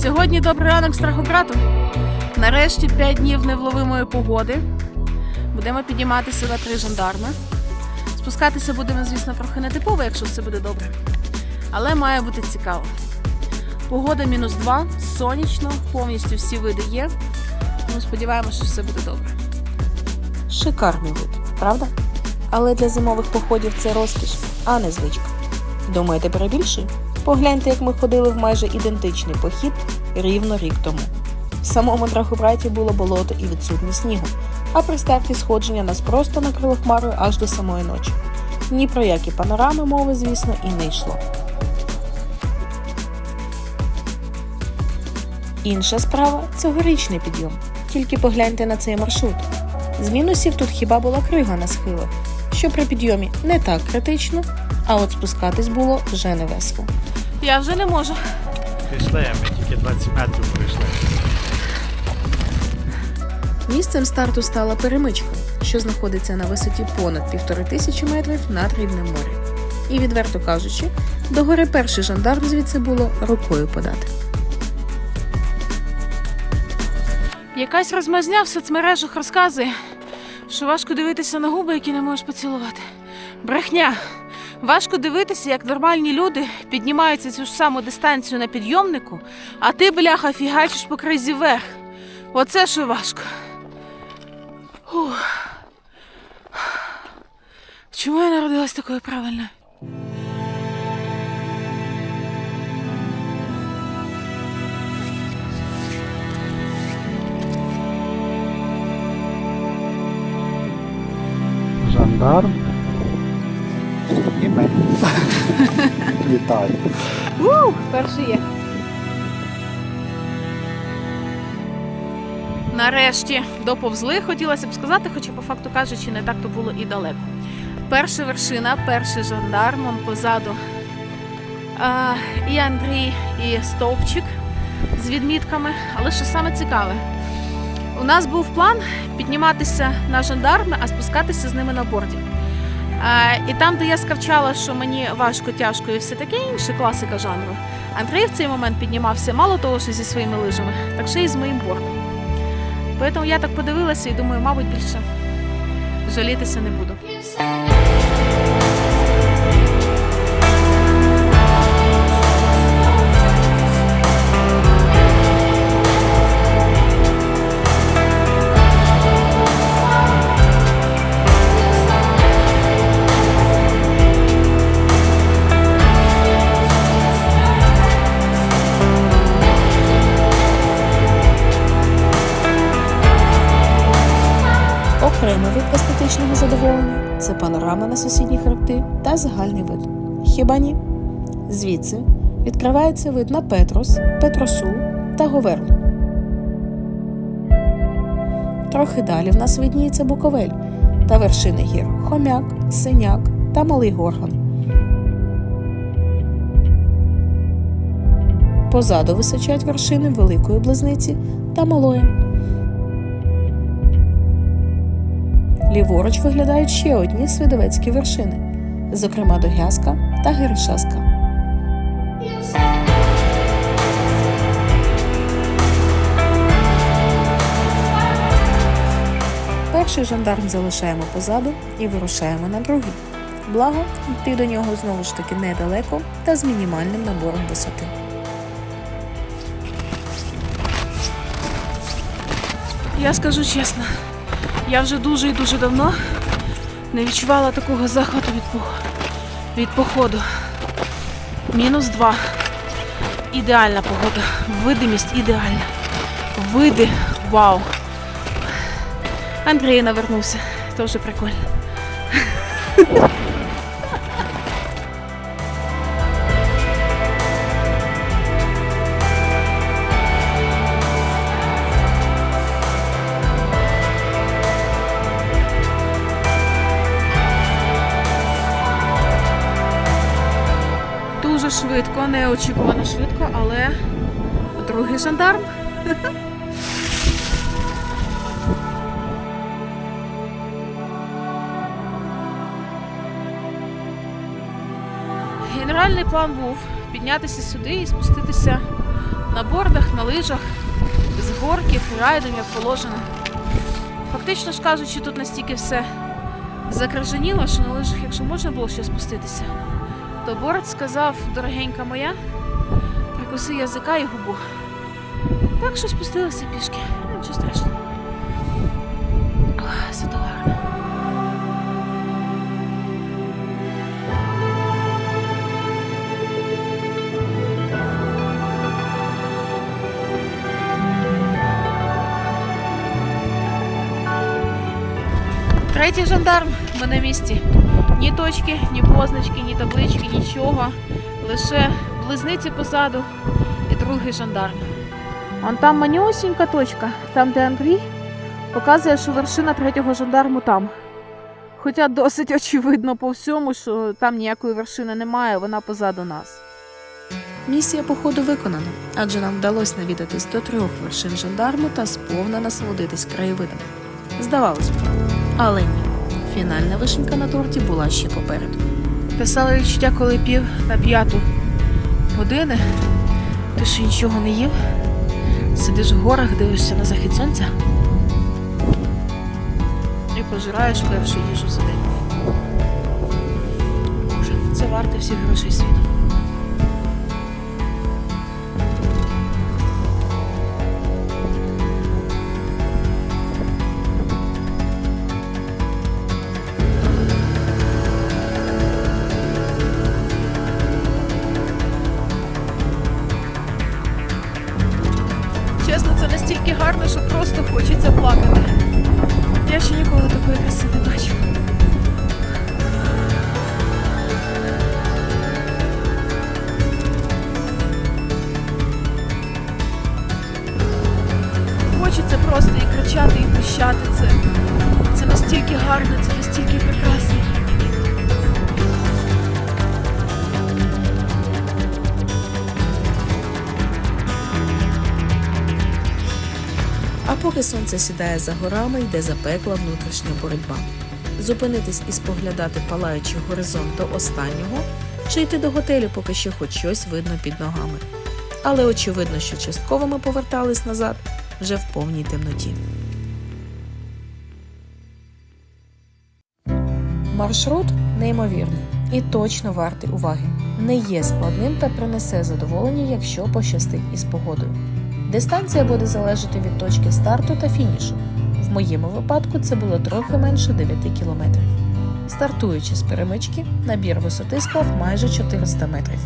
Ну сьогодні добрий ранок страхобрату. Нарешті 5 днів невловимої погоди. Будемо підніматися на три жандарми. Спускатися будемо, звісно, трохи нетипово, якщо все буде добре. Але має бути цікаво. Погода мінус 2, сонячно, повністю всі види є. Тому сподіваємося, що все буде добре. Шикарний вид, правда? Але для зимових походів це розкіш, а не звичка. Думаєте, перебільшую? Погляньте, як ми ходили в майже ідентичний похід рівно рік тому. В самому Драгобраті було болото і відсутність снігу, а при старті сходження нас просто накрило хмарою аж до самої ночі. Ні про які панорами мови, звісно, і не йшло. Інша справа цьогорічний підйом. Тільки погляньте на цей маршрут. З мінусів тут хіба була крига на схилах, що при підйомі не так критично, а от спускатись було вже не весело. Я вже не можу. Пішли, ми тільки 20 метрів пройшли. Місцем старту стала перемичка, що знаходиться на висоті понад півтори тисячі метрів над рівнем моря. І, відверто кажучи, до гори перший жандарм звідси було рукою подати. Якась розмазня в соцмережах розказує, що важко дивитися на губи, які не можеш поцілувати. Брехня. Важко дивитися, як нормальні люди піднімаються цю ж саму дистанцію на підйомнику, а ти, бляха, фігачиш по кризі вверх. Оце що важко. Фух. Чому я народилась такою правильною? Жандарм. Вітаю. Ух, перший є. Нарешті доповзли, хотілося б сказати, хоча, по факту кажучи, не так то було і далеко. Перша вершина, перший жандарм, он позаду. А, і Андрій, і Стовпчик з відмітками. Але що саме цікаве, у нас був план підніматися на жандарми, а спускатися з ними на борді. А, і там, де я скавчала, що мені важко, тяжко і все таке інше, класика жанру. Андрій в цей момент піднімався мало того, що зі своїми лижами, так ще й з моїм бортом. Тому я так подивилася і думаю, мабуть, більше жалітися не буду. Окремий від естетичного задоволення це панорама на сусідні хребти та загальний вид. Хіба ні? Звідси відкривається вид на Петрос, Петросул та Говерлу. Трохи далі в нас видніється Буковель та вершини гір Хомяк, Синяк та Малий Горган. Позаду височать вершини Великої Близниці та Малої. Ліворуч виглядають ще одні свидовецькі вершини, зокрема Догязка та Герешаска. Перший жандарм залишаємо позаду і вирушаємо на другий. Благо, йти до нього знову ж таки недалеко та з мінімальним набором висоти. Я скажу чесно, я вже дуже і дуже давно не відчувала такого захвату від, від походу. Мінус два. Ідеальна погода. Видимість ідеальна. Види. Вау. Андрій навернувся. Тоже прикольно. швидко, неочікувано швидко, але другий жандарм. Генеральний план був піднятися сюди і спуститися На бордах, на лижах, з горки, фрірайдом, як положено. Фактично ж кажучи, тут настільки все закраженіло, що на лижах, якщо можна було ще спуститися, то борт сказав, дорогенька моя, прикуси язика і губу. Так що спустилися пішки. Нічого страшного. Зато гарно. Третій жандарм, ми на місці. Ні точки, ні позначки, ні таблички, нічого. Лише близниці позаду і другий жандарм. Вон там манюсінька точка, там, де Андрій, показує, що вершина третього жандарму там. Хоча досить очевидно по всьому, що там ніякої вершини немає, вона позаду нас. Місія походу виконана, адже нам вдалося навідатись до трьох вершин жандарму та сповна насолодитись краєвидами. Здавалось би, але ні. Фінальна вишенька на торті була ще попереду. Писала відчуття, коли пів на п'яту години, ти ще нічого не їв, сидиш в горах, дивишся на захід сонця і пожираєш першу їжу за день. Боже, це варте всіх грошей світу. Що просто хочеться плакати. Я ще ніколи такої краси не бачила. Хочеться просто і кричати, і пищати це. Це настільки гарно, це настільки прекрасно. Поки сонце сідає за горами, йде запекла внутрішня боротьба. Зупинитись і споглядати палаючий горизонт до останнього, чи йти до готелю, поки ще хоч щось видно під ногами. Але очевидно, що частково ми повертались назад вже в повній темноті. Маршрут неймовірний і точно вартий уваги. Не є складним та принесе задоволення, якщо пощастить із погодою. Дистанція буде залежати від точки старту та фінішу. В моєму випадку це було трохи менше 9 кілометрів. Стартуючи з перемички, набір висоти склав майже 400 метрів.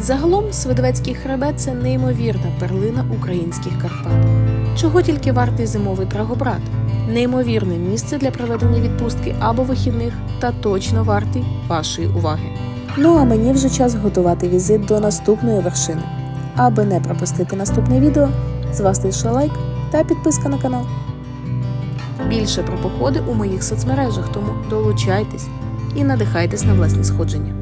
Загалом Свидовецький хребет це неймовірна перлина українських Карпат. Чого тільки вартий зимовий Драгобрат? Неймовірне місце для проведення відпустки або вихідних та точно вартий вашої уваги. Ну а мені вже час готувати візит до наступної вершини. Аби не пропустити наступне відео, з вас лише лайк та підписка на канал. Більше про походи у моїх соцмережах, тому долучайтесь і надихайтесь на власні сходження.